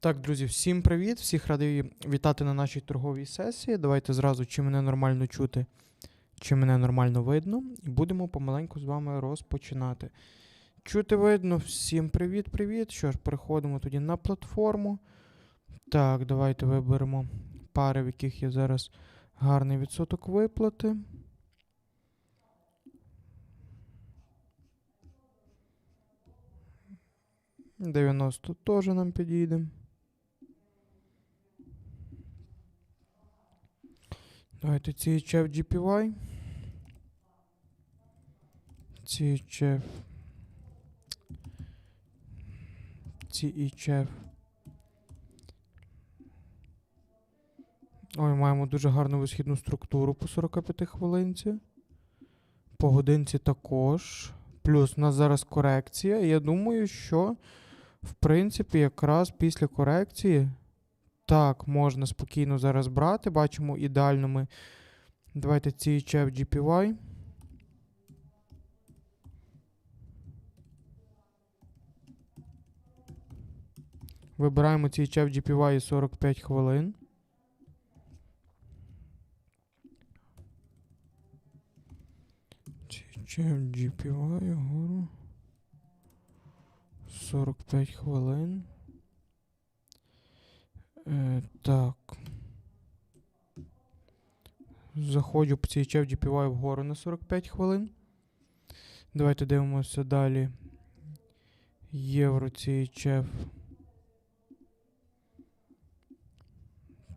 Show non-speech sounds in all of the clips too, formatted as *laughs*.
Так, друзі, всім привіт! Всіх радий вітати на нашій торговій сесії. Давайте зразу, чи мене нормально чути, чи мене нормально видно. І будемо помаленьку з вами розпочинати. Чути видно, всім привіт-привіт. Що ж, переходимо тоді на платформу. Так, давайте виберемо пари, в яких є зараз гарний відсоток виплати. Дев'яносто теж нам підійде. Давайте CHF GPY. CHF. CHF. Ой, маємо дуже гарну висхідну структуру по 45 хвилинці. По годинці також. Плюс у нас зараз корекція. Я думаю, що в принципі якраз після корекції так, можна спокійно зараз брати. Бачимо ідеально ми. Давайте CHF GPY. Вибираємо CHF GPY 45 хвилин. CHF GPY гору. 45 хвилин. Е, так. Заходжу по CHF GPY вгору на 45 хвилин. Давайте дивимося далі. Євро CHF.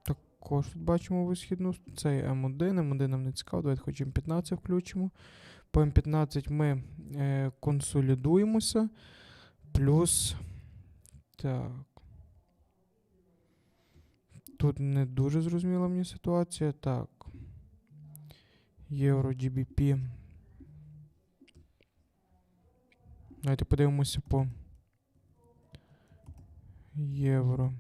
Також тут бачимо висхідну. Це М1, М1 нам не цікаво. Давайте хоч М15 включимо. По М15 ми е, консолідуємося. Плюс. Так. Тут не дуже зрозуміла мені ситуація. Так. Євро GBP. Давайте подивимося по євро.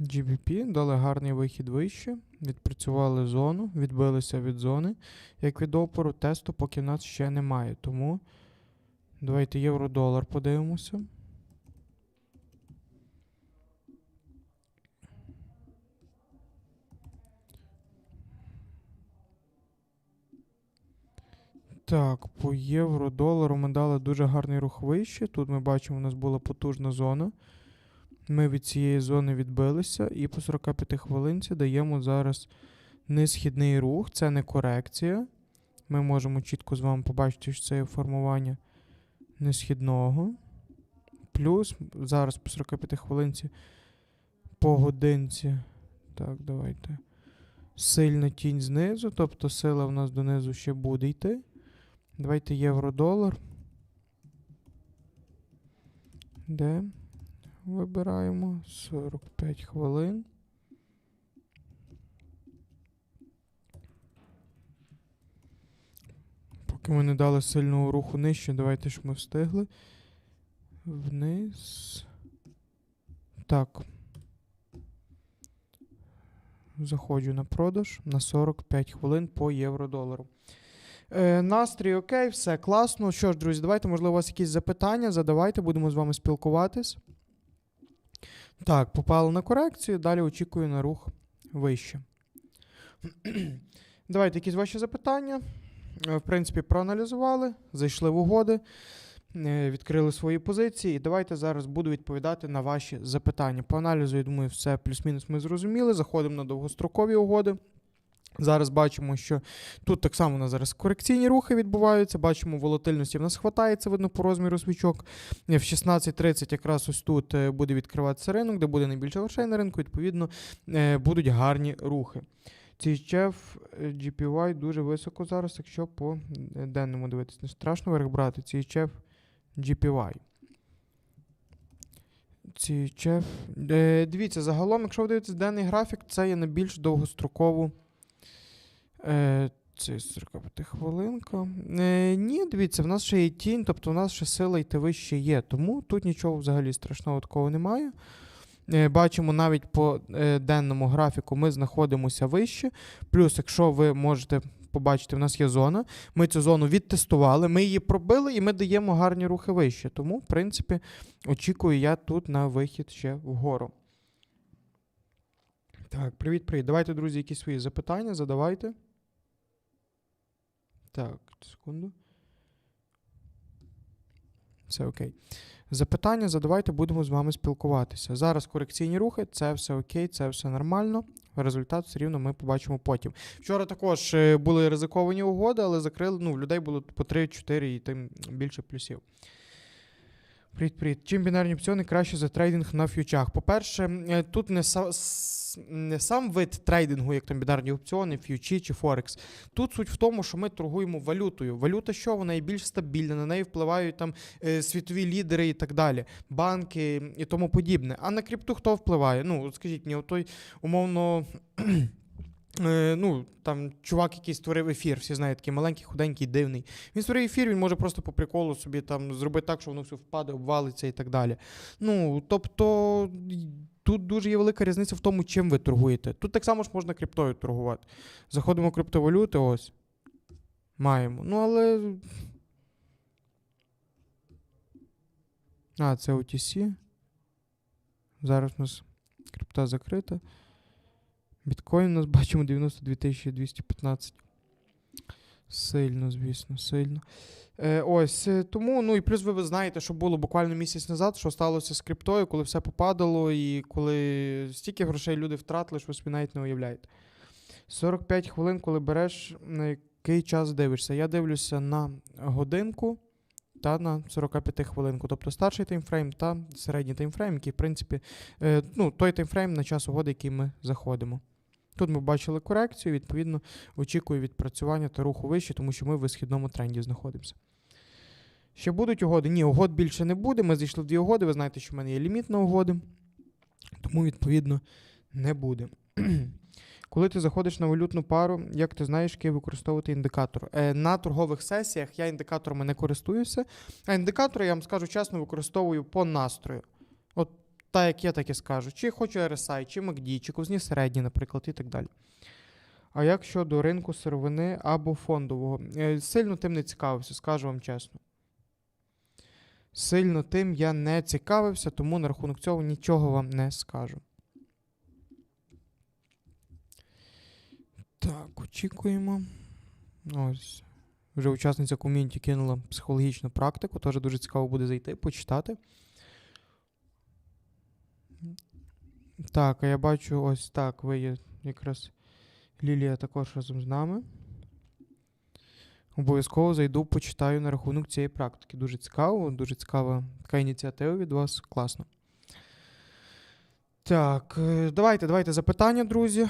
GBP дали гарний вихід вище, відпрацювали зону, відбилися від зони. Як від опору, тесту поки в нас ще немає. Тому давайте євро-долар подивимося. Так, по євро-долару ми дали дуже гарний рух вище. Тут ми бачимо, у нас була потужна зона. Ми від цієї зони відбилися, і по 45 хвилинці даємо зараз несхідний рух, це не корекція. Ми можемо чітко з вами побачити, що це є формування несхідного. Плюс зараз по 45 хвилинці по годинці. Так, давайте. Сильна тінь знизу, тобто сила в нас донизу ще буде йти. Давайте євро-долар. Де? Вибираємо 45 хвилин. Поки ми не дали сильного руху нижче, давайте ж ми встигли. Вниз. Так. Заходжу на продаж на 45 хвилин по євро-долару. Е, настрій окей, все класно. Що ж, друзі, давайте, можливо, у вас якісь запитання, задавайте, будемо з вами спілкуватись. Так, попали на корекцію, далі очікую на рух вище. *clears throat* Давайте якісь ваші запитання. Е, В принципі, проаналізували, зайшли в угоди, е, відкрили свої позиції. І давайте зараз буду відповідати на ваші запитання. По аналізу, я думаю, все плюс-мінус ми зрозуміли. Заходимо на довгострокові угоди. Зараз бачимо, що тут так само у нас зараз корекційні рухи відбуваються. Бачимо, волатильності в нас хватається, видно по розміру свічок. Е, В 16.30 якраз ось тут е, буде відкриватися ринок, де буде найбільше грошей на ринку, відповідно, е, будуть гарні рухи. CHF GPY дуже високо зараз, якщо по денному дивитися. Не страшно вверх брати. CHF GPY. CHF. Дивіться, загалом, якщо ви дивитесь денний графік, це є на більш довгострокову. Е, це 45 хвилинка. Е, ні, дивіться, в нас ще є тінь, тобто в нас ще сила йти вище є. Тому тут нічого взагалі страшного такого немає. Е, бачимо навіть по е, денному графіку ми знаходимося вище. Плюс, якщо ви можете побачите, в нас є зона. Ми цю зону відтестували, ми її пробили і ми даємо гарні рухи вище. Тому, в принципі, очікую я тут на вихід ще вгору. Так, привіт, привіт. Давайте, друзі, якісь свої запитання задавайте. Так, секунду. Все окей. Запитання задавайте, будемо з вами спілкуватися. Зараз корекційні рухи, це все окей, це все нормально. Результат все рівно ми побачимо потім. Вчора також е, були ризиковані угоди, але закрили. Ну, в людей було по 3-4 і тим більше плюсів. Привіт, привіт. Чим бінарні опціони краще за трейдинг на ф'ючах? По-перше, е, тут не, са- не сам вид трейдингу, як там бінарні опціони, ф'ючі чи Форекс. Тут суть в тому, що ми торгуємо валютою. Валюта що? Вона є більш стабільна, на неї впливають там е, світові лідери і так далі, банки і тому подібне. А на крипту хто впливає? Ну, скажіть мені, той умовно. Е, Ну, там чувак, який створив ефір, всі знають, такий маленький, худенький, дивний. Він створив ефір, він може просто по приколу собі там зробити так, що воно все впаде, обвалиться і так далі. Ну, тобто, тут дуже є велика різниця в тому, чим ви торгуєте. Тут так само ж можна криптою торгувати. Заходимо в криптовалюти, ось. Маємо. Ну, але. А, це OTC. Зараз у нас крипта закрита. Біткоін у нас бачимо 92 215. Сильно, звісно, сильно. Е, ось е, тому, ну і плюс ви, ви знаєте, що було буквально місяць назад, що сталося з криптою, коли все попадало, і коли стільки грошей люди втратили, що ви собі навіть не уявляєте. 45 хвилин, коли береш, на який час дивишся? Я дивлюся на годинку та на 45 хвилинку. Тобто старший таймфрейм та середній таймфрейм, який, в принципі, е, ну, той таймфрейм на час угоди, який ми заходимо. Тут ми бачили корекцію, відповідно, очікую відпрацювання та руху вище, тому що ми в висхідному тренді знаходимося. Ще будуть угоди? Ні, угод більше не буде. Ми зайшли в дві угоди. Ви знаєте, що в мене є ліміт на угоди, тому, відповідно, не буде. *clears throat* Коли ти заходиш на валютну пару, як ти знаєш, який використовувати індикатор? Е, на торгових сесіях я індикаторами не користуюся, а індикатори, я вам скажу чесно, використовую по настрою. Так, як я, так і скажу. Чи хочу RSI, чи MACD, чи кузні середні, наприклад, і так далі. А як щодо ринку сировини або фондового? Е, Сильно тим не цікавився, скажу вам чесно. Сильно тим я не цікавився, тому на рахунок цього нічого вам не скажу. Так, очікуємо. Ось. Вже учасниця ком'юніті кинула психологічну практику, теж дуже цікаво буде зайти, почитати. Так, а я бачу ось так. Ви є якраз Лілія також разом з нами. Обов'язково зайду, почитаю на рахунок цієї практики. Дуже цікаво, дуже цікава така ініціатива від вас. Класно. Так, е, давайте, давайте запитання, друзі.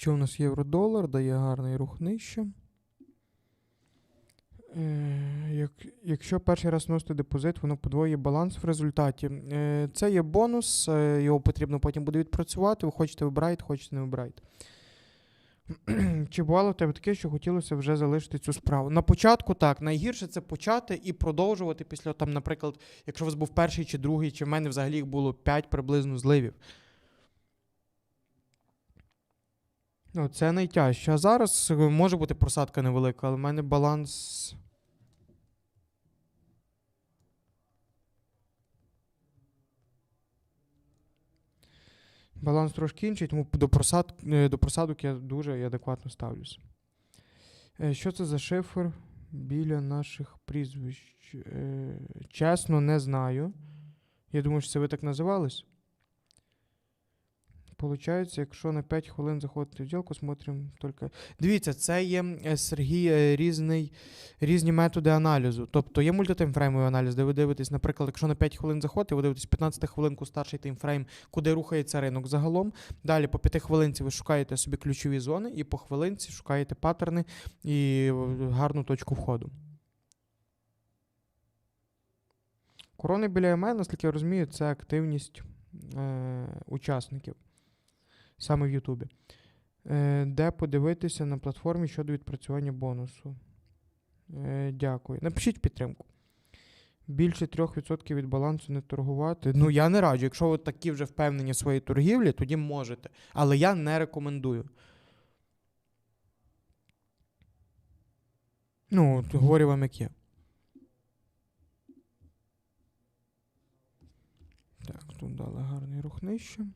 Що у нас євро-долар, дає гарний рух нижче. Е, як, якщо перший раз вносити депозит, воно подвоює баланс в результаті. Е, це є бонус, е, його потрібно потім буде відпрацювати. Ви хочете вибираєте, хочете не вибираєте. *clears throat* Чи бувало в тебе таке, що хотілося вже залишити цю справу? На початку так. Найгірше це почати і продовжувати після, там, наприклад, якщо у вас був перший чи другий, чи в мене взагалі їх було 5 приблизно зливів. Ну, це найтяжче. А зараз е, може бути просадка невелика, але в мене баланс. Баланс трошки інший, тому до, просад... е, до просадок я дуже адекватно ставлюся. Е, Що це за шифр біля наших прізвищ? Чесно, не знаю. Я думаю, що це ви так називались. Получається, якщо на 5 хвилин заходити в ділку, смотримо тільки. Дивіться, це є е, Сергій е, різний, різні методи аналізу. Тобто є мультитаймфреймовий аналіз, де ви дивитесь, наприклад, якщо на 5 хвилин заходите, ви дивитесь 15 хвилинку старший таймфрейм, куди рухається ринок загалом. Далі по 5 хвилинці ви шукаєте собі ключові зони, і по хвилинці шукаєте паттерни і е, гарну точку входу. Корони біля МН, наскільки я розумію, це активність е, учасників саме в Ютубі. Е, де подивитися на платформі щодо відпрацювання бонусу. Е, дякую. Напишіть підтримку. Більше 3% від балансу не торгувати. Ну, я не раджу. Якщо ви такі вже впевнені в своїй торгівлі, тоді можете. Але я не рекомендую. Ну, говорю вам, як є. Так, тут дали гарний рух нижче.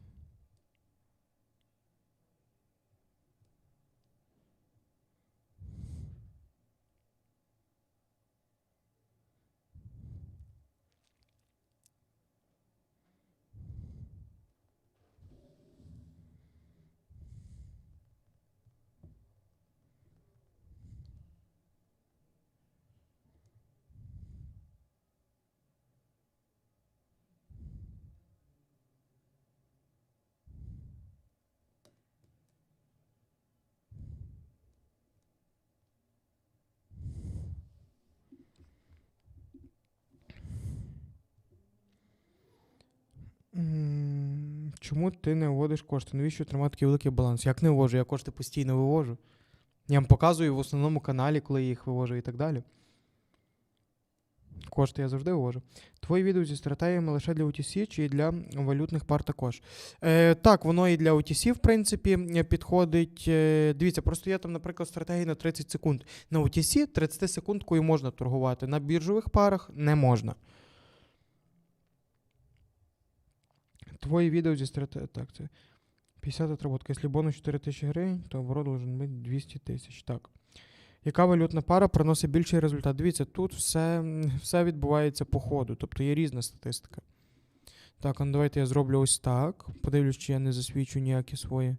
Чому ти не виводиш кошти? Навіщо тримати такий великий баланс? Як не вивожу? Я кошти постійно вивожу. Я вам показую в основному каналі, коли я їх вивожу і так далі. Кошти я завжди вивожу. Твої відео зі стратегіями лише для OTC чи для валютних пар також. Е, так, воно і для OTC, в принципі, підходить. Е, дивіться, просто є там, наприклад, стратегії на 30 секунд. На OTC 30 секундкою можна торгувати. На біржових парах не можна. Твої відео зі стратегії. Так, це 50 отработка. Якщо бонус 4 тисячі гривень, то оборот должен бути 200 тисяч. Так. Яка валютна пара приносить більший результат? Дивіться, тут все, все відбувається по ходу, тобто є різна статистика. Так, ну давайте я зроблю ось так. Подивлюсь, чи я не засвічу ніякі свої.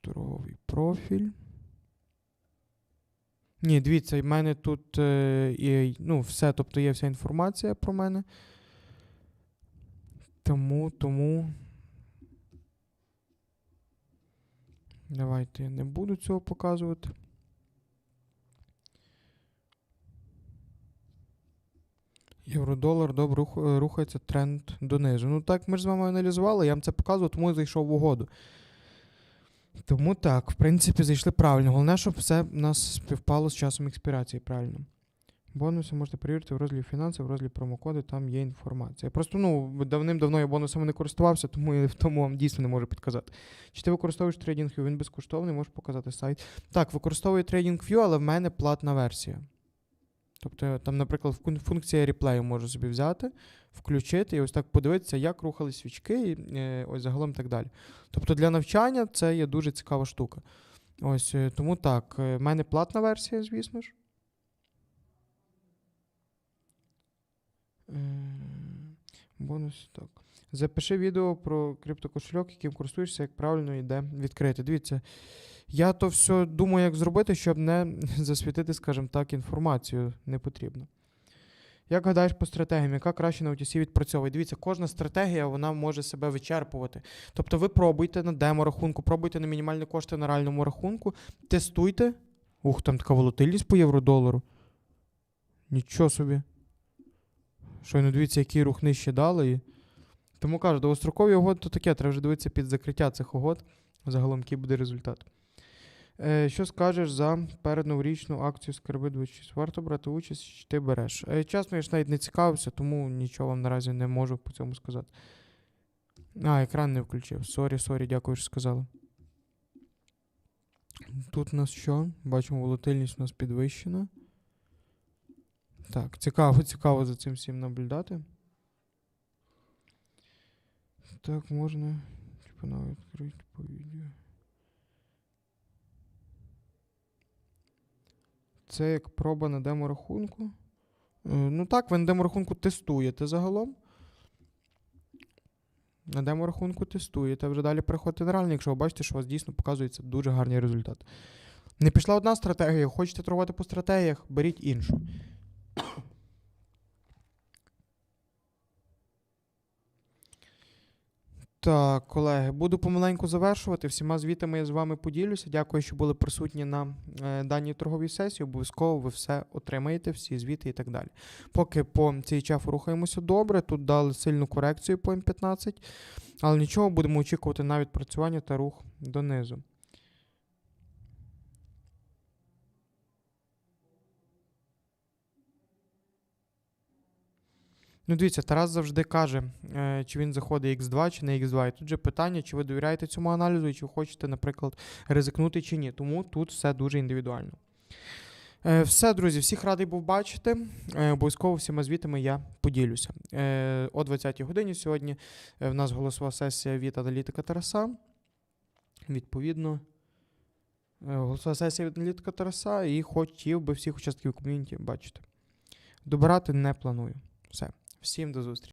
Торговий профіль. Ні, дивіться, в мене тут е, ну, все, тобто є вся інформація про мене. Тому, тому. Давайте я не буду цього показувати. Євро-долар добре рухається тренд донизу. Ну так, ми ж з вами аналізували, я вам це показував, тому я зайшов в угоду. Тому так, в принципі, зайшли правильно. Головне, щоб все в нас співпало з часом експірації правильно. Бонуси можете перевірити в розділі фінансів, в розділі промокоди, там є інформація. Просто ну, давним-давно я бонусами не користувався, тому я тому вам дійсно не можу підказати. Чи ти використовуєш TradingView? Він безкоштовний, можеш показати сайт. Так, використовую TradingView, але в мене платна версія. Тобто, там, наприклад, функція реплею можу собі взяти, включити і ось так подивитися, як рухались свічки, і е, ось загалом так далі. Тобто для навчання це є дуже цікава штука. Ось е, тому так, е, в мене платна версія, звісно ж. Бонус так. Запиши відео про криптокошельок, яким користуєшся, як правильно йде відкрити. Дивіться, я то все думаю, як зробити, щоб не *laughs* засвітити, скажімо так, інформацію не потрібно. Як гадаєш по стратегіям, яка краще на OTC відпрацьовує? Дивіться, кожна стратегія вона може себе вичерпувати. Тобто ви пробуйте на демо-рахунку, пробуйте на мінімальні кошти на реальному рахунку, тестуйте. Ух, там така волатильність по євро-долару. Нічого собі. Щойно дивіться, який рух нижче дали. Тому кажу, довгострокові угоди то таке, треба вже дивитися під закриття цих угод. Загалом, який буде результат. Е, що скажеш за передноворічну акцію Скарби 26? Варто брати участь, чи ти береш? Е, чесно, я ж навіть не цікавився, тому нічого вам наразі не можу по цьому сказати. А, екран не включив. Сорі, сорі, дякую, що сказали. Тут у нас що? Бачимо, волатильність у нас підвищена. Так, цікаво, цікаво за цим всім наблюдати. Так, можна. Типа навіть відкрити по відео. Це як проба на демо-рахунку. Е, Ну так, ви на демо-рахунку тестуєте загалом. На демо-рахунку тестуєте, вже далі переходите на реальний, якщо ви бачите, що у вас дійсно показується дуже гарний результат. Не пішла одна стратегія, хочете торгувати по стратегіях, беріть іншу. Так, колеги, буду помаленьку завершувати. Всіма звітами я з вами поділюся. Дякую, що були присутні на е, даній торговій сесії. Обов'язково ви все отримаєте, всі звіти і так далі. Поки по цій чафу рухаємося добре. Тут дали сильну корекцію по М15, але нічого, будемо очікувати на відпрацювання та рух донизу. Ну, дивіться, Тарас завжди каже, е, чи він заходить X2 чи не X2. І тут же питання, чи ви довіряєте цьому аналізу, і чи хочете, наприклад, ризикнути чи ні. Тому тут все дуже індивідуально. Е, Все, друзі, всіх радий був бачити. Е, Обов'язково всіма звітами я поділюся. О 20-й годині сьогодні в нас голосова сесія від аналітика Тараса. Відповідно, голосова сесія від аналітика Тараса, і хотів би всіх учасників ком'юніті бачити. Добирати не планую. Все. Всім до зустрічі.